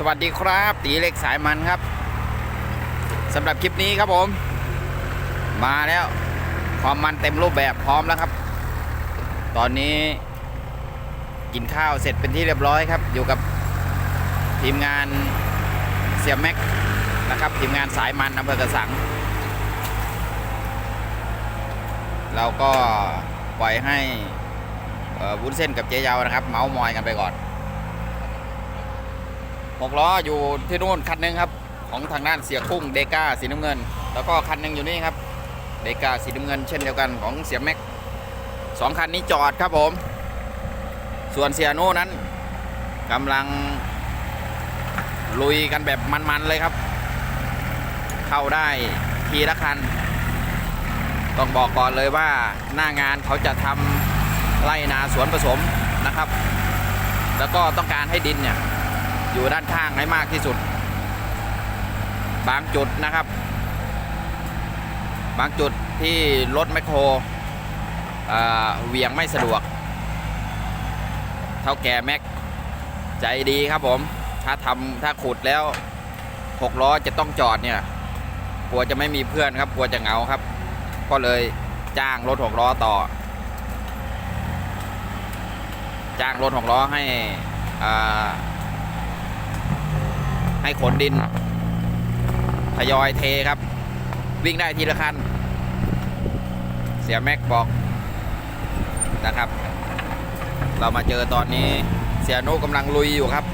สวัสดีครับ ตีเล็กสายมันครับสำหรับคลิปนี้ครับผม มาแล้ว ความมันเต็มรูปแบบพร้อมแล้วครับ ตอนนี้กินข้าวเสร็จเป็นที่เรียบร้อยครับ อยู่กับทีมงานเสียแม็กนะครับ ทีมงานสายมันอำเภอกระสัง เราก็ปล่อยให้วุ้นเส้นกับเจ๊ยาวนะครับ เมาส์มอยกันไปก่อน หกล้ออยู่ที่นู่นคันหนึงครับ ของทางด้านเสียคุ้งเดก้าสีน้ำเงิน แล้วก็คันหนึงอยู่นี่ครับเดก้าสีน้ำเงิน เช่นเดียวกันของเสียแม็กสองคันนี้จอดครับผม ส่วนเสียโน่นั้นกำลังลุยกันแบบมันๆเลยครับ เข้าได้ทีละคัน ต้องบอกก่อนเลยว่าหน้างานเขาจะทำไร่นาสวนผสมนะครับ แล้วก็ต้องการให้ดินเนี่ย อยู่ด้านข้างให้มากที่สุด บางจุดนะครับ บางจุดที่รถแมคโครเอ่เวียงไม่สะดวก เท่าแก่แม็กใจดีครับผม ถ้าทำถ้าขุดแล้วหกล้อจะต้องจอดเนี่ยกลัวจะไม่มีเพื่อนครับกลัวจะเหงาครับ ก็เลยจ้างรถหกล้อต่อ จ้างรถหกล้อให้อ่า ให้ขนดินทยอยเทครับ วิ่งได้ทีละคัน เสียแม็กบอกนะครับ เรามาเจอตอนนี้เสียโนุกำลังลุยอยู่ครับ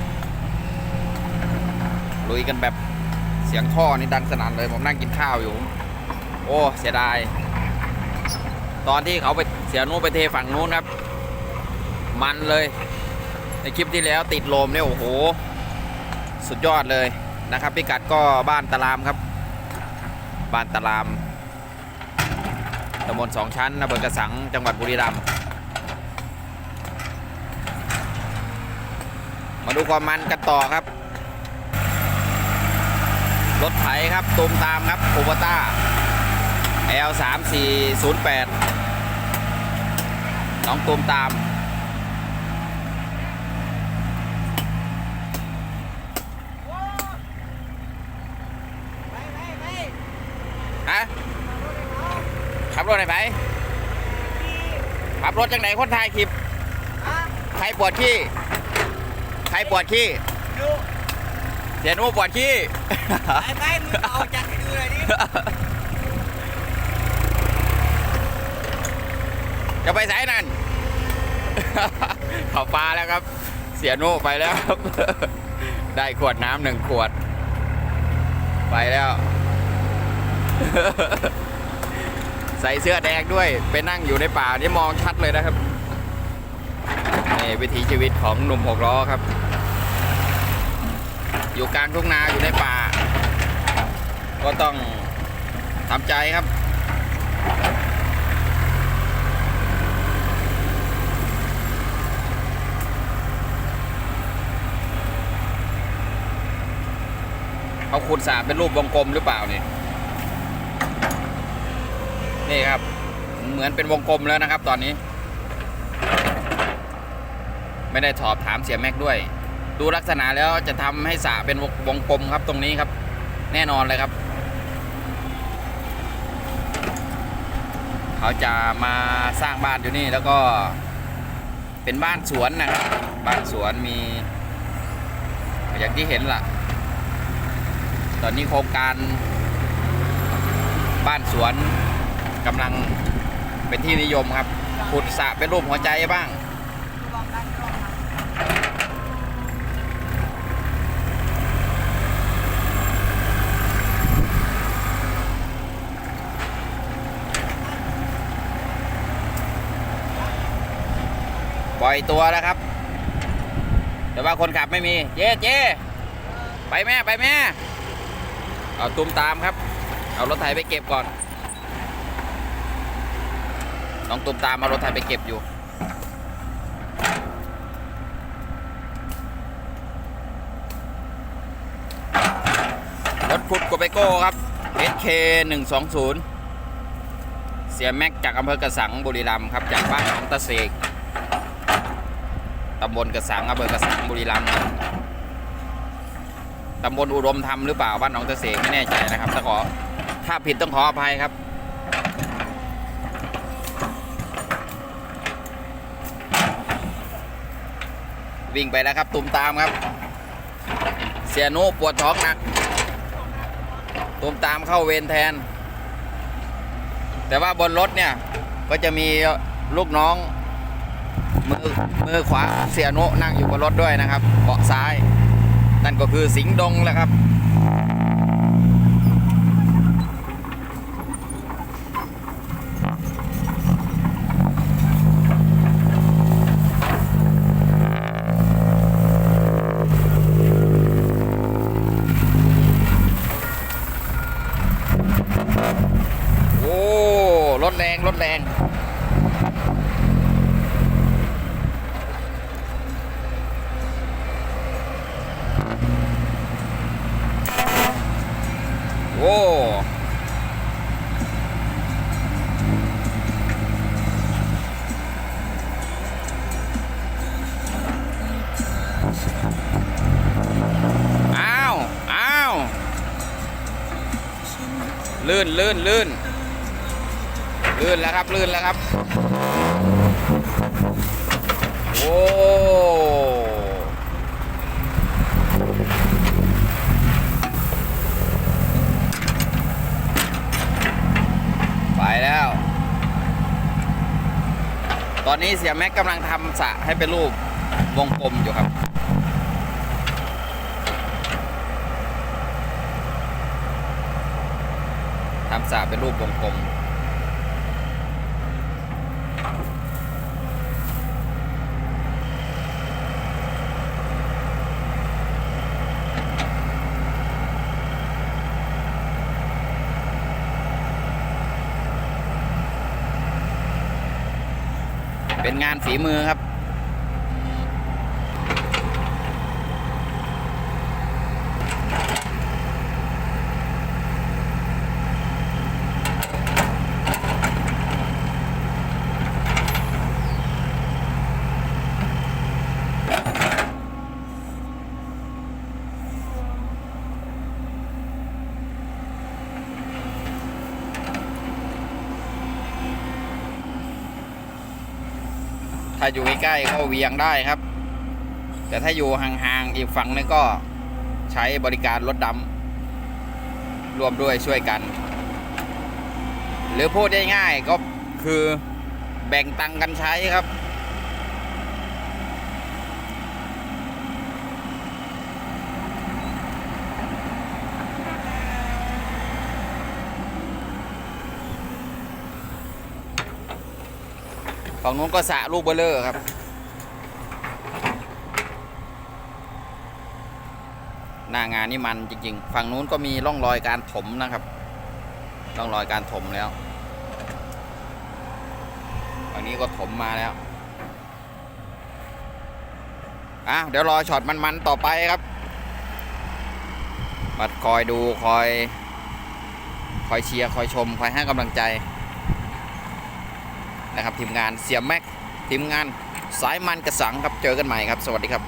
ลุยกันแบบเสียงท่อนี่ดังสนั่นเลยผมนั่งกินข้าวอยู่ โอ้เสียดาย ตอนที่เขาไปเสียโนไปเทฝั่งนู้นครับ มันเลย ในคลิปที่แล้วติดลมเนี่ยโอ้โห สุดยอดเลยนะครับ พิกัดก็บ้านตะลามครับ บ้านตะลามตำบลสองชั้นอำเภอกระสังจังหวัดบุรีรัมย์มาดูความมันกันต่อครับ รถไถครับตูมตามครับคูปต้า L 3 4 0 8 น้องตูมตาม ไปไปไป ฮะขับ รถไหนไปขับรถจังไหนคนถ่ายคลิปฮะใครปวดขี้ใครปวดขี้ดูเสียหนูปวดขี้ไปไปมึงเอาจัดให้ดูหน่อยดิจะไปสายนั่นเขาปลาแล้วครับ เสียหนูไปแล้วครับ ได้ขวดน้ำหนึ่งขวด ไปแล้ว ใส่เสื้อแดงด้วยไปนั่งอยู่ในป่านี่มองชัดเลยนะครับนี่วิถีชีวิตของหนุ่มหกล้อครับ อยู่กลางทุ่งนาอยู่ในป่า ก็ต้องทำใจครับเขาขุดสระเป็นรูปวงกลมหรือเปล่านี่ นี่ครับ เหมือนเป็นวงกลมแล้วนะครับ ตอนนี้ ไม่ได้สอบถามเสียแม็กด้วย ดูลักษณะแล้วจะทำให้สระเป็นวงวงกลมครับตรงนี้ครับ แน่นอนเลยครับ เขาจะมาสร้างบ้านอยู่นี่แล้วก็เป็นบ้านสวนนะครับ บ้านสวนมี อย่างที่เห็นล่ะ ตอนนี้โครงการบ้านสวน กำลังเป็นที่นิยมครับขุดสระเป็นรูปหัวใจบ้าง ปล่อยตัวแล้วครับ แต่ว่าคนขับไม่มี เจ๊เจ๊ไปแม่ ไปแม่ เอาตุ้มตามครับ เอารถไถไปเก็บก่อน น้องตุ้มตามเอารถไถไปเก็บอยู่ รถขุดโกเบโก้ครับ SK 120 เสียแม็กจากอำเภอกระสังบุรีรัมย์ครับ จากบ้านของตะเสกตำบลกระสังอำเภอกระสังบุรีรัมย์ตำบลอุดมธรรมหรือเปล่าบ้านหนองตะเสกไม่แน่ใจนะครับถ้าขอถ้าผิดต้องขออภัยครับ วิ่งไปแล้วครับ ตุ่มตามครับ เสียโนปวดท้องหนัก ตุ่มตามเข้าเวรแทน แต่ว่าบนรถเนี่ย ก็จะมีลูกน้อง มือมือขวาเสียโนนั่งอยู่บนรถด้วยนะครับเบาะซ้าย นั่นก็คือสิงดงแหละครับ แรงโอ้อ้าว อ้าว ลื่นลื่นลื่น ลื่นแล้วครับลื่นแล้วครับ โอ้ไปแล้ว ตอนนี้เสียแม็กกำลังทำสะให้เป็นรูปวงกลมอยู่ครับทำสะเป็นรูปวงกลม เป็นงานฝีมือครับ ถ้าอยู่ใกล้ๆก็เวียงได้ครับ แต่ถ้าอยู่ห่างๆอีกฝั่งนึงก็ใช้บริการรถดำรวมด้วยช่วยกัน หรือพูดง่ายๆก็คือแบ่งตังค์กันใช้ครับ ฝั่งนู้นก็สะลูกเบลเลอร์ครับ หน้างานนี่มันจริง ๆ ฝั่งนู้นก็มีร่องรอยการถมนะครับร่องรอยการถมแล้วฝั่งนี้ก็ถมมาแล้วอะเดี๋ยวรอช็อตมันๆต่อไปครับมาคอยดูคอย คอยเชียร์ คอยชม คอยให้กำลังใจ นะครับทีมงานเสียแม็กทีมงานสายมันกระสังครับเจอกันใหม่ครับ สวัสดีครับ